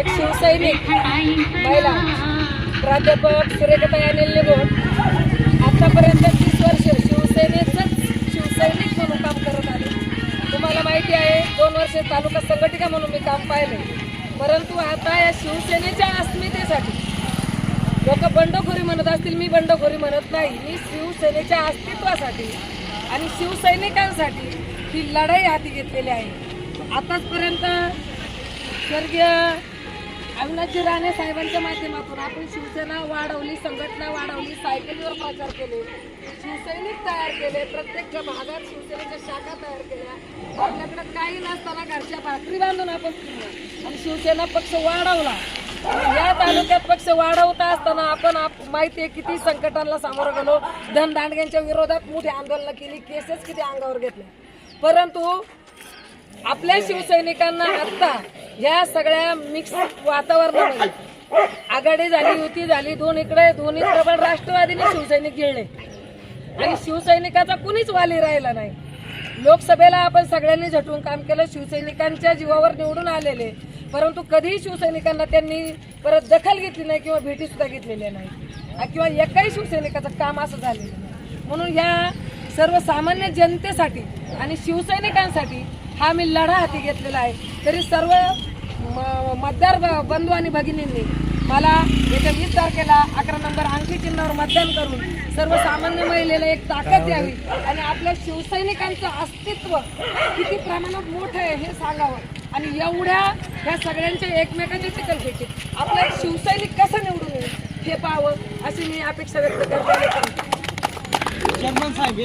एक शिवसैनिक महिला प्राध्यापक सुरेखताई अनिल निगोड आत्तापर्यंत तीस वर्ष शिवसेनेचंच शिवसैनिक म्हणून काम करत आले. तुम्हाला माहिती आहे दोन वर्षे तालुका संघटिका म्हणून मी काम पाहिले. परंतु आता या शिवसेनेच्या अस्मितेसाठी लोक बंडखोरी म्हणत असतील मी बंडखोरी म्हणत नाही. मी शिवसेनेच्या अस्तित्वासाठी आणि शिवसैनिकांसाठी ही लढाई हाती घेतलेली आहे. आताचपर्यंत स्वर्गीय अविनाशजी राणे साहेबांच्या माध्यमातून आपण शिवसेना वाढवली संघटना वाढवली सायकलीवर प्रचार केले. शिवसैनिक तयार केले प्रत्येक भागात शिवसेनेच्या शाखा तयार केल्या. आपल्याकडे काही नसताना घरच्या भाकरी बांधून आपण फिरलो. आणि शिवसेना पक्ष वाढवला. या तालुक्यात पक्ष वाढवता असताना आपण आप- माहिती आहे किती संकटांना सामोरं गेलो. धनदांडग्यांच्या विरोधात मोठी आंदोलनं केली. केसेस किती अंगावर घेतल्या परंतु आपल्या शिवसैनिकांना आत्ता या सगळ्या मिक्स वातावरणामध्ये आघाडी झाली युती झाली दोन इकडे दोन्ही प्रबळ राष्ट्रवादीने शिवसैनिक गिळले आणि शिवसैनिकाचा कुणीच वाली राहिला नाही. लोकसभेला आपण सगळ्यांनी झटून काम केलं शिवसैनिकांच्या जीवावर निवडून आलेले. परंतु कधीही शिवसैनिकांना त्यांनी परत दखल घेतली नाही किंवा भेटी सुद्धा घेतलेल्या नाही. किंवा एकाही शिवसैनिकाचं काम असं झालेलं नाही. म्हणून या सर्वसामान्य जनतेसाठी आणि शिवसैनिकांसाठी हा मी लढा हाती घेतलेला आहे. तरी सर्व म- मतदार ब- बंधू आणि भगिनींनी मला येत्या वीस तारखेला अकरा नंबर अंकी चिन्हावर मतदान करून सर्वसामान्य महिलेला एक ताकद द्यावी आणि आपल्या शिवसैनिकांचं अस्तित्व किती प्रमाणात मोठं आहे हे सांगावं. आणि एवढ्या ह्या सगळ्यांच्या एकमेकांच्या चिकलफेकीत आपला एक शिवसैनिक कसं निवडून येईल हे पाहावं अशी मी अपेक्षा व्यक्त करते. चेअरमन साहेब